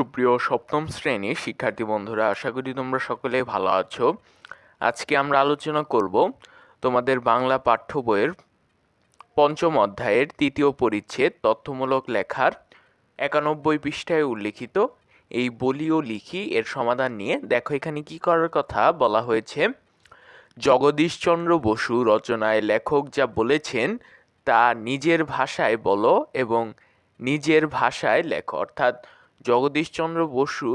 সুপ্রিয় সপ্তম শ্রেণির শিক্ষার্থী বন্ধুরা, আশা করি তোমরা সকলে ভালো আছো। আজকে আমরা আলোচনা করব তোমাদের বাংলা পাঠ্য বইয়ের পঞ্চম অধ্যায়ের তৃতীয় পরিচ্ছেদ, তথ্যমূলক লেখার একানব্বই পৃষ্ঠায় উল্লিখিত এই বলিও লিখি, এর সমাধান নিয়ে। দেখো, এখানে কি করার কথা বলা হয়েছে, জগদীশচন্দ্র বসু রচনায় লেখক যা বলেছেন তা নিজের ভাষায় বলো এবং নিজের ভাষায় লেখো। অর্থাৎ জগদীশচন্দ্র বসু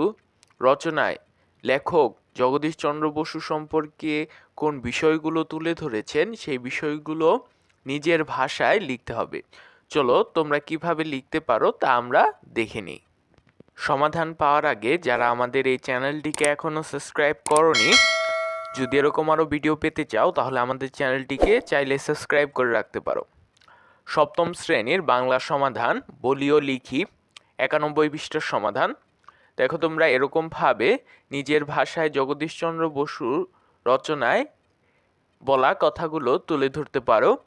রচনায় লেখক জগদীশচন্দ্র বসু সম্পর্কে কোন বিষয়গুলো তুলে ধরেছেন সেই বিষয়গুলো নিজের ভাষায় লিখতে হবে। চলো তোমরা কীভাবে লিখতে পারো তা আমরা দেখে নিই। সমাধান পাওয়ার আগে যারা আমাদের এই চ্যানেলটিকে এখনও সাবস্ক্রাইব করনি, যদি এরকম আরও ভিডিও পেতে চাও, তাহলে আমাদের চ্যানেলটিকে চাইলে সাবস্ক্রাইব করে রাখতে পারো। সপ্তম শ্রেণির বাংলা সমাধান বলিও লিখি। একানব্বই পৃষ্ঠার সমাধান। দেখো তোমরা এরকমভাবে নিজের ভাষায় জগদীশচন্দ্র বসুর রচনায় বলা কথাগুলো তুলে ধরতে পারো।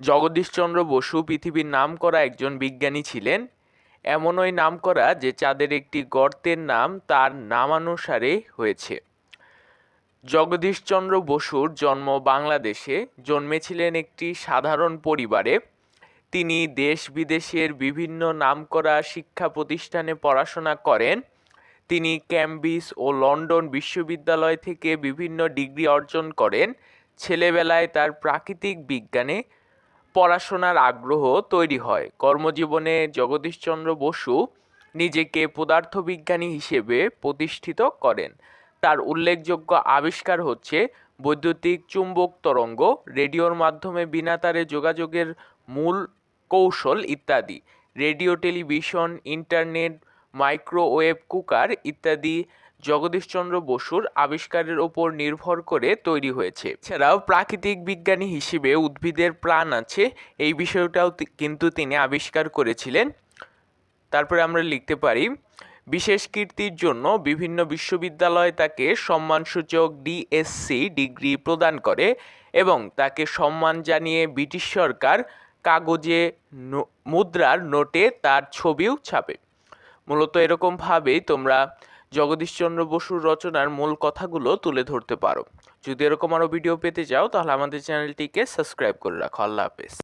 জগদীশচন্দ্র বসু পৃথিবীর নাম করা একজন বিজ্ঞানী ছিলেন। এমনই নাম করা যে চাঁদের একটি গর্তের নাম তার নামানুসারে হয়েছে। জগদীশচন্দ্র বসুর জন্ম বাংলাদেশে, জন্মেছিলেন একটি সাধারণ পরিবারে। তিনি দেশ বিদেশের বিভিন্ন নামকরা শিক্ষা প্রতিষ্ঠানে পড়াশোনা করেন। তিনি ক্যামব্রিজ ও লন্ডন বিশ্ববিদ্যালয় থেকে বিভিন্ন ডিগ্রি অর্জন করেন। ছেলেবেলায় তার প্রাকৃতিক বিজ্ঞানে পড়াশোনার আগ্রহ তৈরি হয়। কর্মজীবনে জগদীশচন্দ্র বসু নিজেকে পদার্থবিজ্ঞানী হিসেবে প্রতিষ্ঠিত করেন। তার উল্লেখযোগ্য আবিষ্কার হচ্ছে বৈদ্যুতিক চুম্বক তরঙ্গ। রেডিওর মাধ্যমে বিনা তারে যোগাযোগের মূল কৌশল ইত্যাদি, radio, television, internet, microwave cooker ইত্যাদি জগদীশচন্দ্র বসুর আবিষ্কারের ওপর নির্ভর করে তৈরি হয়েছে। এছাড়াও প্রাকৃতিক বিজ্ঞানী হিসেবে উদ্ভিদের প্রাণ আছে, এই বিষয়টাও কিন্তু তিনি আবিষ্কার করেছিলেন। তারপরে আমরা লিখতে পারি, বিশেষ কীর্তির জন্য বিভিন্ন বিশ্ববিদ্যালয় তাকে সম্মানসূচক ডিএসসি ডিগ্রি প্রদান করে এবং তাকে সম্মান জানিয়ে ব্রিটিশ সরকার কাগজে মুদ্রার নোটে তার ছবিও ছাপে। মূলত এরকমভাবেই তোমরা জগদীশচন্দ্র বসুর রচনার মূল কথাগুলো তুলে ধরতে পারো। যদি এরকম আরও ভিডিও পেতে চাও, তাহলে আমাদের চ্যানেলটিকে সাবস্ক্রাইব করে রাখো। আল্লাহ হাফেজ।